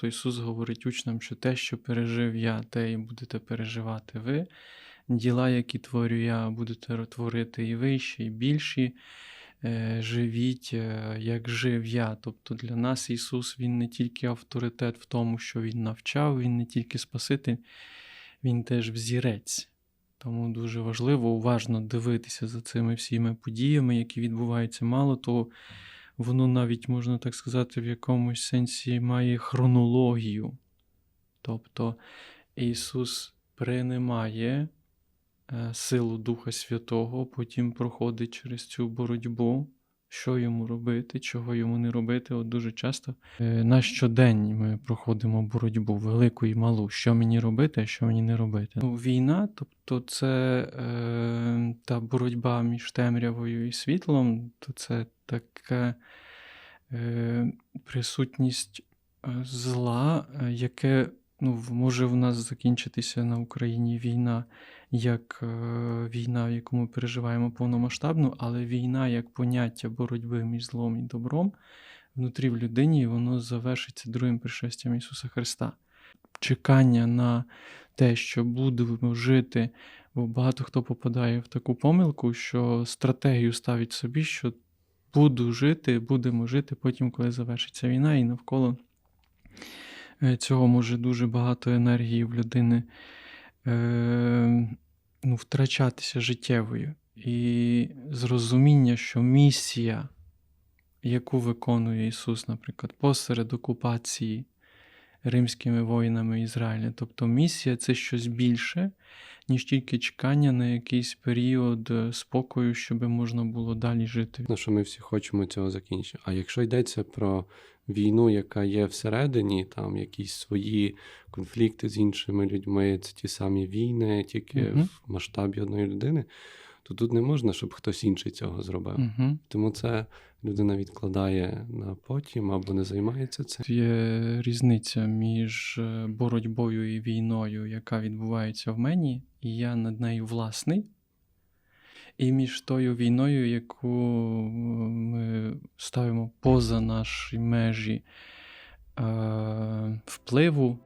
Тобто Ісус говорить учням, що те, що пережив я, те і будете переживати ви. Діла, які творю я, будете творити і ви ще, і більші. Е, Живіть, е, як жив я. Тобто для нас Ісус Він не тільки авторитет в тому, що Він навчав, Він не тільки Спаситель, Він теж взірець. Тому дуже важливо уважно дивитися за цими всіми подіями, які відбуваються. Мало того, воно навіть, можна так сказати, в якомусь сенсі має хронологію. Тобто Ісус приймає е, силу Духа Святого, потім проходить через цю боротьбу, що йому робити, чого йому не робити. От дуже часто е, на щодень ми проходимо боротьбу велику і малу, що мені робити, а що мені не робити. Ну, війна, тобто це е, та боротьба між темрявою і світлом, то це така е, присутність е, зла, е, яке ну, може в нас закінчитися на Україні війна як е, війна, в яку ми переживаємо повномасштабну, але війна як поняття боротьби між злом і добром внутрі в людині, воно завершиться другим пришестям Ісуса Христа. Чекання на те, що будемо жити, бо багато хто попадає в таку помилку, що стратегію ставить собі, що буду жити, будемо жити потім, коли завершиться війна, і навколо цього може дуже багато енергії в людини е, ну, втрачатися життєвою. І зрозуміння, що місія, яку виконує Ісус, наприклад, посеред окупації римськими воїнами Ізраїля. Тобто місія це щось більше, ніж тільки чекання на якийсь період е, спокою, щоб можна було далі жити. Ну, що ми всі хочемо цього закінчення. А якщо йдеться про війну, яка є всередині, там якісь свої конфлікти з іншими людьми, це ті самі війни, тільки Мгм. в масштабі одної людини, то тут не можна, щоб хтось інший цього зробив. Угу. Тому це людина відкладає на потім або не займається цим. Є різниця між е, боротьбою і війною, яка відбувається в мені, і я над нею власний, і між тою війною, яку ми ставимо поза наші межі е, впливу